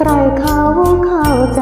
ใครเขาเข้าใจ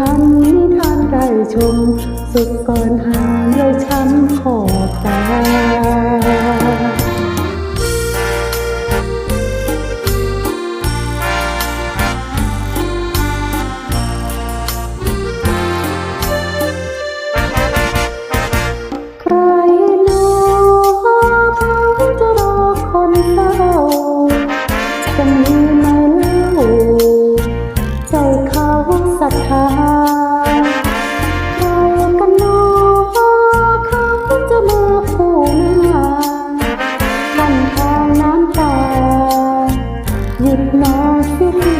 พันนี้ทานใกล้ชม สุดก่อนหาเลยช้ำขอบตา สิ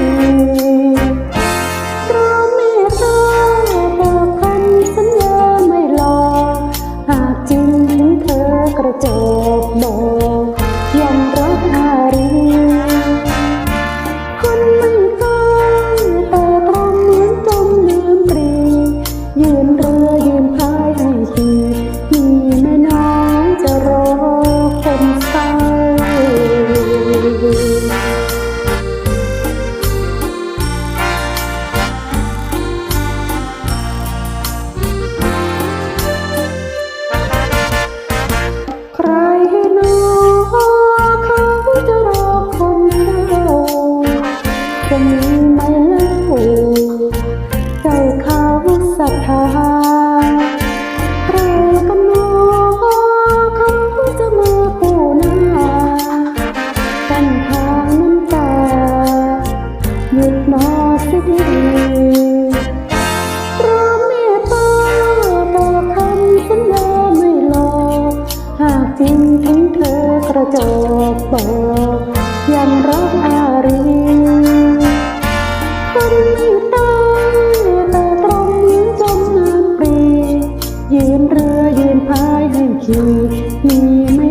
มราเมตตาต่คำสัญญาไม่หลอหากจริงถึงเธอกระจอกบอกยังรักอารีคนไม่ตายแต่ตรงยิ้มจมน้ำปรียืนเรือยืนพายให้ขี่มีไม่